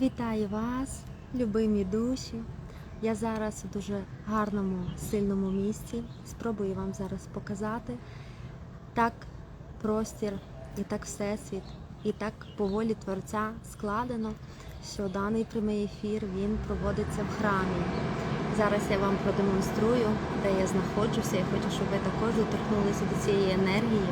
Вітаю вас, любимі душі. Я зараз у дуже гарному, сильному місці. Спробую вам зараз показати так простір і так всесвіт, і так по волі Творця складено, що даний прямий ефір він проводиться в храмі. Зараз я вам продемонструю, де я знаходжуся. Я хочу, щоб ви також доторкнулися до цієї енергії.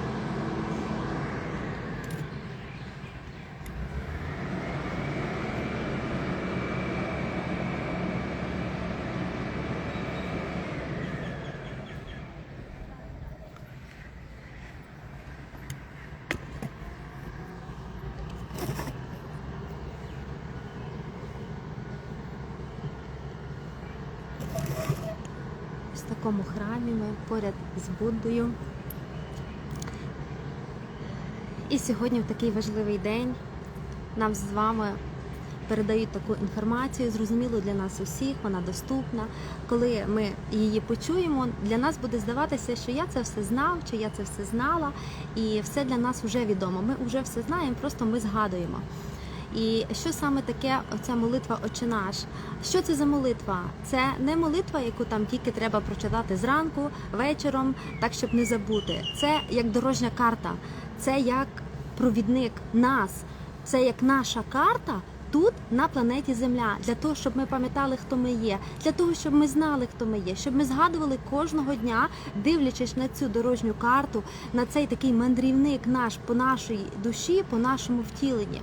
в такому храмі ми поряд з Буддою. І сьогодні в такий важливий день нам з вами передають таку інформацію, зрозуміло для нас усіх, вона доступна. Коли ми її почуємо, для нас буде здаватися, що я це все знав, чи я це все знала, і все для нас вже відомо. Ми вже все знаємо, просто ми згадуємо. І що саме таке оця молитва Отче наш? Що це за молитва? Це не молитва, яку там тільки треба прочитати зранку, вечором, так щоб не забути. Це як дорожня карта, це як провідник нас, це як наша карта. Тут на планеті Земля для того, щоб ми пам'ятали, хто ми є, для того, щоб ми знали, хто ми є, щоб ми згадували кожного дня, дивлячись на цю дорожню карту, на цей такий мандрівник наш по нашій душі, по нашому втіленні.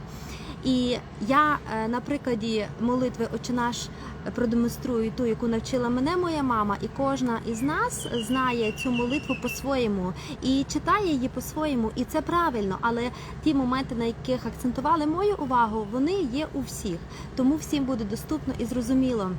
І я е, на прикладі молитви «Отче наш продемонструю ту, яку навчила мене моя мама, і кожна із нас знає цю молитву по-своєму і читає її по-своєму, і це правильно. Але ті моменти, на яких акцентували мою увагу, вони є у всіх. Тому всім буде доступно і зрозуміло.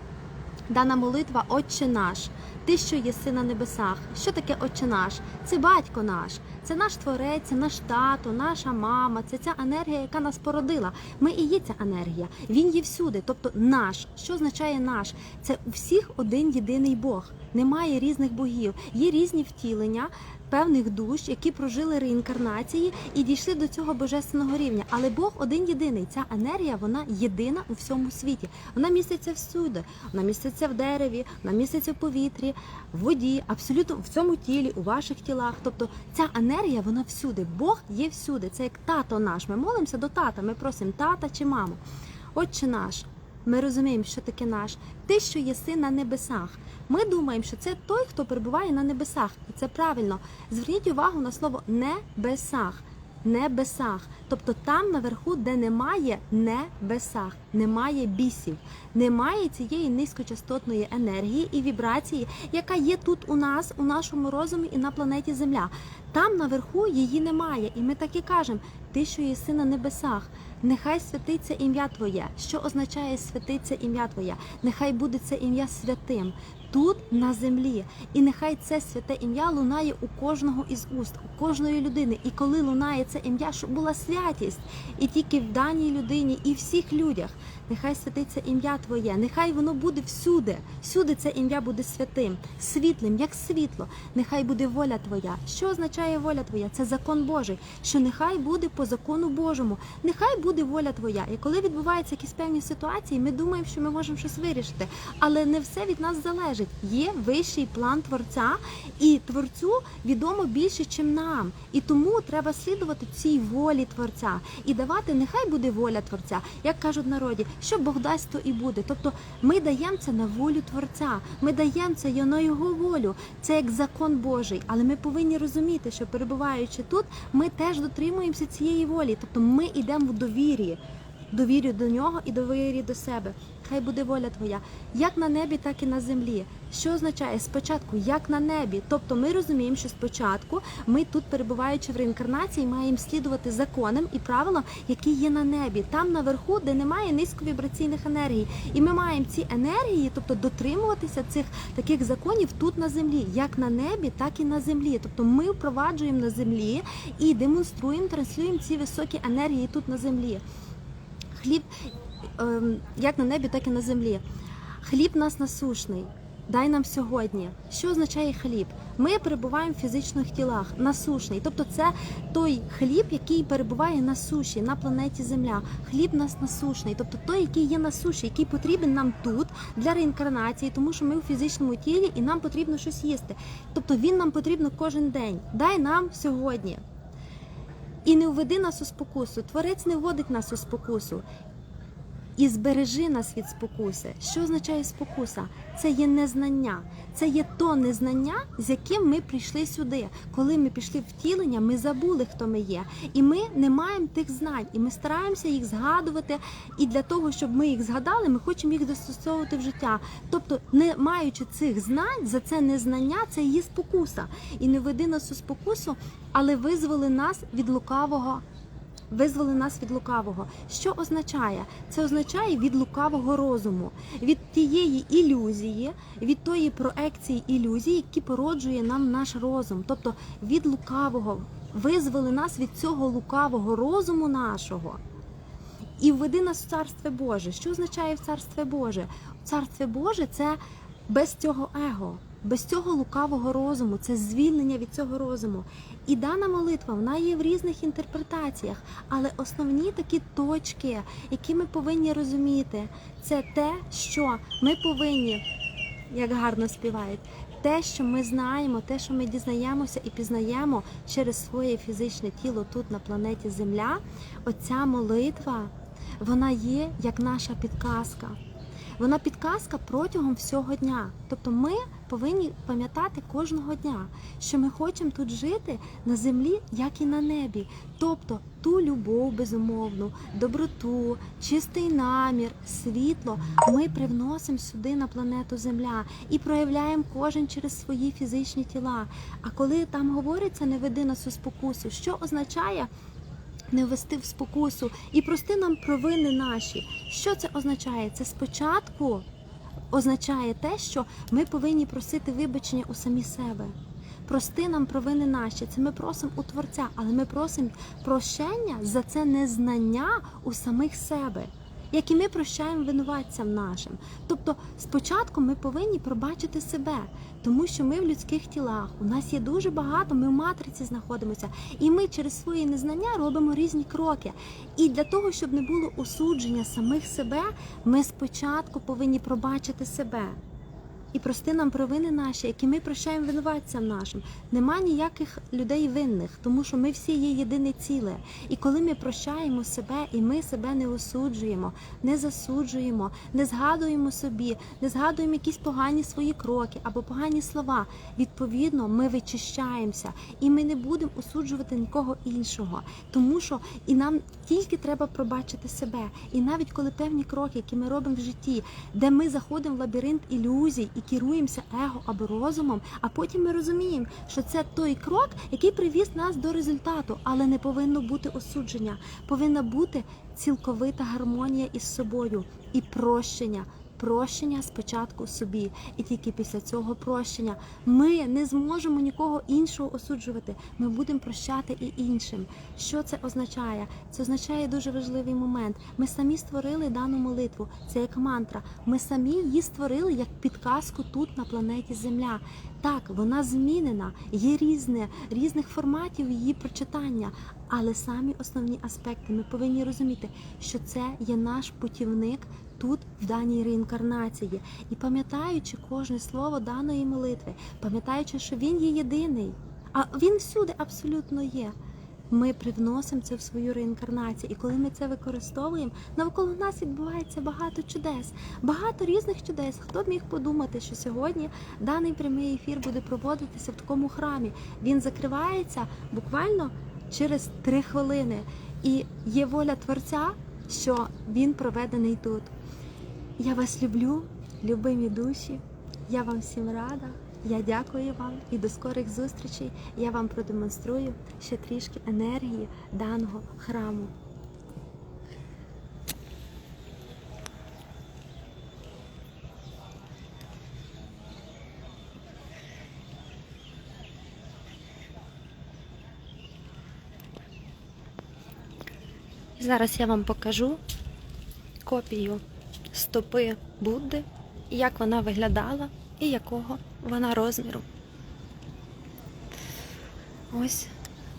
Дана молитва Отче наш, Ти, що єси на небесах. Що таке Отче наш? Це батько наш, це наш творець, наш тато, наша мама, це ця енергія, яка нас породила. Ми і є ця енергія. Він є всюди, тобто наш. Що означає наш? Це у всіх один єдиний Бог. Немає різних богів, є різні втілення. Певних душ, які прожили реінкарнації і дійшли до цього божественного рівня. Але Бог один єдиний. Ця енергія вона єдина у всьому світі. Вона міститься всюди. Вона міститься в дереві, вона міститься в повітрі, в воді, абсолютно в цьому тілі, у ваших тілах. Тобто ця енергія вона всюди. Бог є всюди. Це як тато наш. Ми молимося до тата. Ми просимо тата чи маму. Отче наш. Ми розуміємо, що таке наш. Ти, що єси на небесах. Ми думаємо, що це той, хто перебуває на небесах. І це правильно. Зверніть увагу на слово небесах. Небесах, тобто там наверху, де немає небесах, немає бісів, немає цієї низькочастотної енергії і вібрації, яка є тут у нас, у нашому розумі і на планеті Земля. Там наверху її немає. І ми так і кажемо: ти, що єси на небесах, нехай святиться ім'я Твоє. Що означає святиться ім'я Твоє? Нехай буде це ім'я святим. Тут на землі, і нехай це святе ім'я лунає у кожного із уст, у кожної людини. І коли лунає це ім'я, щоб була святість, і тільки в даній людині, і всіх людях, нехай святиться ім'я Твоє, нехай воно буде всюди. Всюди це ім'я буде святим, світлим, як світло. Нехай буде воля Твоя. Що означає воля Твоя? Це закон Божий, що нехай буде по закону Божому, нехай буде воля Твоя. І коли відбуваються якісь певні ситуації, ми думаємо, що ми можемо щось вирішити, але не все від нас залежить. Є вищий план творця, і творцю відомо більше, ніж нам. І тому треба слідувати цій волі творця і давати, нехай буде воля творця, як кажуть народі, що Бог дасть, то і буде. Тобто ми даємо це на волю творця, ми даємо це на його волю. Це як закон Божий. Але ми повинні розуміти, що перебуваючи тут, ми теж дотримуємося цієї волі. Тобто ми йдемо в довір'ї. Довір'ю до нього і довір'ю до себе. хай буде воля Твоя, як на небі, так і на землі. Що означає спочатку, як на небі? Тобто ми розуміємо, що спочатку ми тут, перебуваючи в реінкарнації, маємо слідувати законам і правилам, які є на небі, там наверху, де немає низьковібраційних енергій. І ми маємо ці енергії, тобто дотримуватися цих таких законів тут на землі, як на небі, так і на землі. Тобто ми впроваджуємо на землі і демонструємо, транслюємо ці високі енергії тут на землі. Хліб ем, як на небі, так і на землі. Хліб нас насушний. Дай нам сьогодні. Що означає хліб? Ми перебуваємо в фізичних тілах, насушний. Тобто це той хліб, який перебуває на суші, на планеті Земля. Хліб нас насушний, тобто той, який є на суші, який потрібен нам тут для реінкарнації, тому що ми у фізичному тілі і нам потрібно щось їсти. Тобто він нам потрібно кожен день. Дай нам сьогодні. І не введи нас у спокусу. Творець не вводить нас у спокусу. І збережи нас від спокуси. Що означає спокуса? Це є незнання. Це є то незнання, з яким ми прийшли сюди. Коли ми пішли втілення, ми забули, хто ми є. І ми не маємо тих знань. І ми стараємося їх згадувати. І для того, щоб ми їх згадали, ми хочемо їх застосовувати в життя. Тобто, не маючи цих знань, за це незнання, це є спокуса. І не веди нас у спокусу, але визволи нас від лукавого визволи нас від лукавого. Що означає? Це означає від лукавого розуму, від тієї ілюзії, від тої проекції ілюзії, які породжує нам наш розум, тобто від лукавого. Визволи нас від цього лукавого розуму нашого. І введи нас в Царство Боже. Що означає в Царство Боже? Царство Боже це без цього его, без цього лукавого розуму, це звільнення від цього розуму. І дана молитва вона є в різних інтерпретаціях, але основні такі точки, які ми повинні розуміти, це те, що ми повинні, як гарно співають, те, що ми знаємо, те, що ми дізнаємося і пізнаємо через своє фізичне тіло тут на планеті Земля, оця молитва, вона є як наша підказка. Вона підказка протягом всього дня. Тобто ми повинні пам'ятати кожного дня, що ми хочемо тут жити на землі, як і на небі. Тобто ту любов безумовну, доброту, чистий намір, світло ми привносимо сюди на планету Земля і проявляємо кожен через свої фізичні тіла. А коли там говориться не веди нас у спокусу, що означає? Не ввести в спокусу і прости нам провини наші. Що це означає? Це спочатку означає те, що ми повинні просити вибачення у самі себе. Прости нам провини наші. Це ми просимо у Творця, але ми просимо прощення за це незнання у самих себе. Як і ми прощаємо винуватцям нашим. Тобто, спочатку ми повинні пробачити себе, тому що ми в людських тілах. У нас є дуже багато, ми в матриці знаходимося, і ми через своє незнання робимо різні кроки. І для того, щоб не було осудження самих себе, ми спочатку повинні пробачити себе. Прости нам провини наші, які ми прощаємо винуватцям нашим. Нема ніяких людей винних, тому що ми всі є єдине ціле. І коли ми прощаємо себе, і ми себе не осуджуємо, не засуджуємо, не згадуємо собі, не згадуємо якісь погані свої кроки або погані слова. Відповідно, ми вичищаємося, і ми не будемо осуджувати нікого іншого, тому що і нам тільки треба пробачити себе. І навіть коли певні кроки, які ми робимо в житті, де ми заходимо в лабіринт ілюзій керуємося его або розумом, а потім ми розуміємо, що це той крок, який привіз нас до результату, але не повинно бути осудження. Повинна бути цілковита гармонія із собою і прощення. Прощення спочатку собі, і тільки після цього прощення ми не зможемо нікого іншого осуджувати. Ми будемо прощати і іншим. Що це означає? Це означає дуже важливий момент. Ми самі створили дану молитву. Це як мантра. Ми самі її створили як підказку тут на планеті Земля. Так, вона змінена, є різне, різних форматів її прочитання. Але самі основні аспекти ми повинні розуміти, що це є наш путівник тут, в даній реінкарнації, і пам'ятаючи кожне слово даної молитви, пам'ятаючи, що він є єдиний, а він всюди абсолютно є. Ми привносимо це в свою реінкарнацію, і коли ми це використовуємо, навколо нас відбувається багато чудес, багато різних чудес. Хто б міг подумати, що сьогодні даний прямий ефір буде проводитися в такому храмі? Він закривається буквально через три хвилини, і є воля творця, що він проведений тут. Я вас люблю, любимі душі. Я вам всім рада. Я дякую вам і до скорих зустрічей. Я вам продемонструю ще трішки енергії даного храму. Зараз я вам покажу копію стопи Будди, як вона виглядала і якого вона розміру. Ось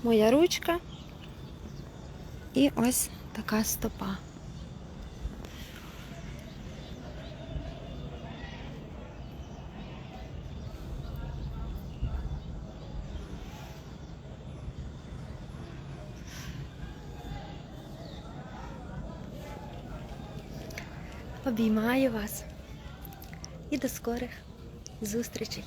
моя ручка і ось така стопа. Обіймаю вас і до скорих зустрічей!